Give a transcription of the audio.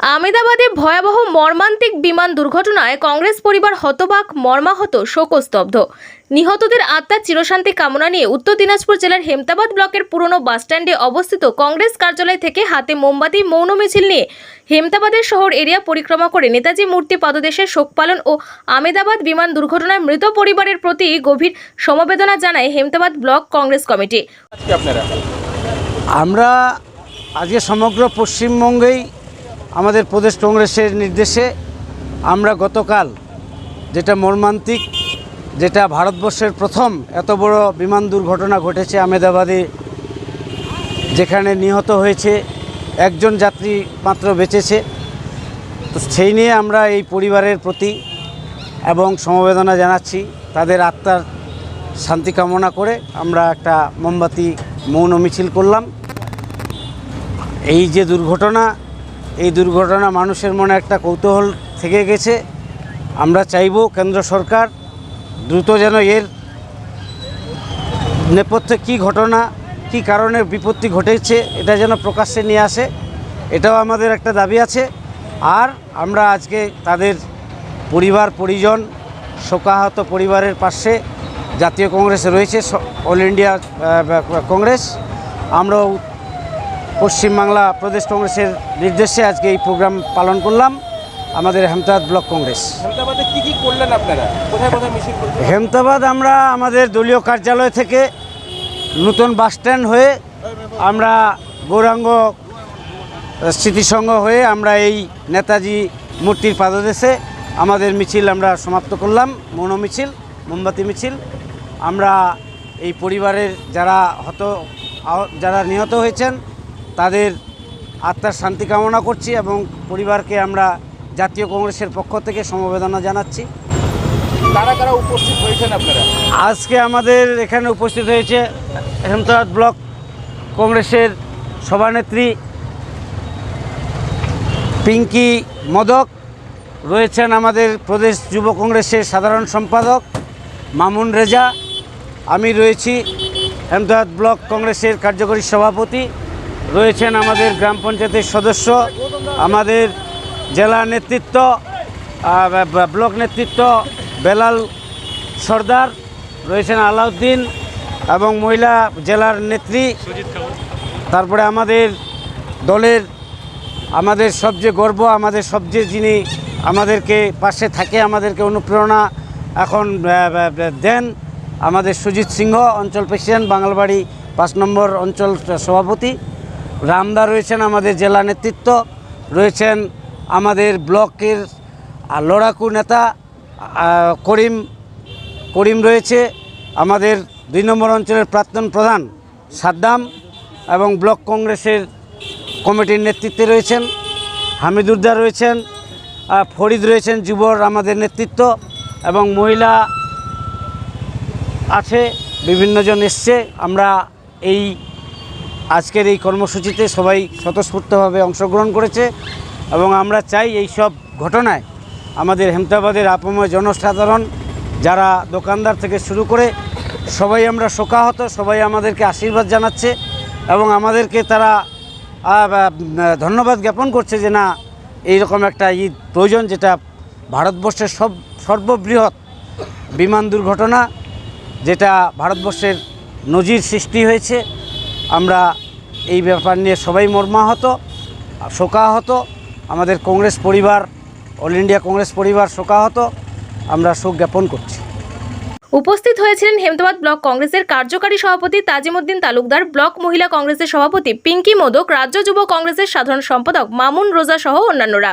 আমেদাবাদে ভয়াবহ মর্মান্তিক বিমান দুর্ঘটনায় কংগ্রেস পরিবার হতবাক মর্মাহত শোকস্তব্ধ। নিহতদের আত্মার চিরশান্তি কামনা নিয়ে উত্তর দিনাজপুর জেলার হেমতাবাদ ব্লকের পুরনো বাসস্ট্যান্ডে অবস্থিত কংগ্রেস কার্যালয় থেকে হাতে মোমবাতি মৌন মিছিল নিয়ে হেমতাবাদের শহর এরিয়া পরিক্রমা করে নেতাজি মূর্তি পাদদেশে শোক পালন ও আমেদাবাদ বিমান দুর্ঘটনায় মৃত পরিবারের প্রতি গভীর সমবেদনা জানায় হেমতাবাদ ব্লক কংগ্রেস কমিটি। আমরা আজকে সমগ্র পশ্চিমবঙ্গেই আমাদের প্রদেশ কংগ্রেসের নির্দেশে আমরা গতকাল যেটা মর্মান্তিক, যেটা ভারতবর্ষের প্রথম এত বড় বিমান দুর্ঘটনা ঘটেছে আমেদাবাদে যেখানে নিহত হয়েছে একজন যাত্রী মাত্র বেঁচেছে। তো সেই নিয়ে আমরা এই পরিবারের প্রতি এবং সমবেদনা জানাচ্ছি, তাদের আত্মার শান্তি কামনা করে আমরা একটা মোমবাতি, মৌন মিছিল করলাম। এই যে দুর্ঘটনা এই দুর্ঘটনা মানুষের মনে একটা কৌতূহল থেকে গেছে। আমরা চাইব কেন্দ্র সরকার দ্রুত যেন এর নেপথ্যে কী ঘটনা, কী কারণে বিপত্তি ঘটেছে, এটা যেন প্রকাশ্যে নিয়ে আসে, এটাও আমাদের একটা দাবি আছে। আর আমরা আজকে তাদের পরিবার, পরিজন, শোকাহত পরিবারের পাশে জাতীয় কংগ্রেসে রয়েছে অল ইন্ডিয়া কংগ্রেস। আমরাও পশ্চিমবাংলা প্রদেশ কংগ্রেসের নির্দেশে আজকে এই প্রোগ্রাম পালন করলাম। আমাদের হেমতাবাদ ব্লক কংগ্রেস। হেমতাবাদ আমরা আমাদের দলীয় কার্যালয় থেকে নতুন বাসস্ট্যান্ড হয়ে আমরা গৌরাঙ্গ স্মৃতিসংঘ হয়ে আমরা এই নেতাজি মূর্তির পাদদেশে আমাদের মিছিল আমরা সমাপ্ত করলাম। মৌন মিছিল মোমবাতি মিছিল। আমরা এই পরিবারের যারা হত যারা নিহত হয়েছেন তাদের আত্মার শান্তি কামনা করছি এবং পরিবারকে আমরা জাতীয় কংগ্রেসের পক্ষ থেকে সমবেদনা জানাচ্ছি। কারা কারা উপস্থিত হয়েছেন আপনারা? আজকে আমাদের এখানে উপস্থিত হয়েছে হেমতাবাদ ব্লক কংগ্রেসের সভানেত্রী পিঙ্কি মদক রয়েছেন আমাদের প্রদেশ যুব কংগ্রেসের সাধারণ সম্পাদক মামুন রেজা আমি রয়েছি হেমতাবাদ ব্লক কংগ্রেসের কার্যকরী সভাপতি। রয়েছেন আমাদের গ্রাম পঞ্চায়েতের সদস্য, আমাদের জেলা নেতৃত্ব ব্লক নেতৃত্ব বেলাল সর্দার, রয়েছেন আলাউদ্দিন এবং মহিলা জেলার নেত্রী। তারপরে আমাদের দলের, আমাদের সবচেয়ে গর্ব, আমাদের সবচেয়ে যিনি আমাদেরকে পাশে থাকে, আমাদেরকে অনুপ্রেরণা এখন দেন আমাদের সুজিত সিংহ, অঞ্চল প্রেসিডেন্ট বাঙালবাড়ি পাঁচ নম্বর অঞ্চল সভাপতি। রামদা রয়েছেন আমাদের জেলা নেতৃত্ব, রয়েছেন আমাদের ব্লকের লড়াকু নেতা করিম করিম রয়েছে, আমাদের দুই নম্বর অঞ্চলের প্রাক্তন প্রধান সাদ্দাম এবং ব্লক কংগ্রেসের কমিটির নেতৃত্বে রয়েছেন হামিদুদ্দা রয়েছেন ফরিদ রয়েছেন যুবর আমাদের নেতৃত্ব এবং মহিলা আছে বিভিন্নজন এসছে, আমরা এই আজকের এই কর্মসূচিতে সবাই স্বতঃস্ফূর্তভাবে অংশগ্রহণ করেছে এবং আমরা চাই এই সব ঘটনায় আমাদের হেমতাবাদের আপময় জনসাধারণ যারা দোকানদার থেকে শুরু করে সবাই আমরা শোকাহত, সবাই আমাদেরকে আশীর্বাদ জানাচ্ছে এবং আমাদেরকে তারা ধন্যবাদ জ্ঞাপন করছে যে না, এইরকম একটা ঈদ প্রয়োজন যেটা ভারতবর্ষের সব, সর্ববৃহৎ বিমান দুর্ঘটনা যেটা ভারতবর্ষের নজির সৃষ্টি হয়েছে। আমরা এই ব্যাপার নিয়ে সবাই মর্মাহত, শোকাহত। আমাদের কংগ্রেস পরিবার, অল ইন্ডিয়া কংগ্রেস পরিবার শোকাহত। আমরা শোক জ্ঞাপন করছি। উপস্থিত হয়েছিলেন হেমতাবাদ ব্লক কংগ্রেসের কার্যকারী সভাপতি তাজিমুদ্দিন তালুকদার, ব্লক মহিলা কংগ্রেসের সভাপতি পিঙ্কি মোদক, রাজ্য যুব কংগ্রেসের সাধারণ সম্পাদক মামুন রোজা সহ অন্যান্যরা।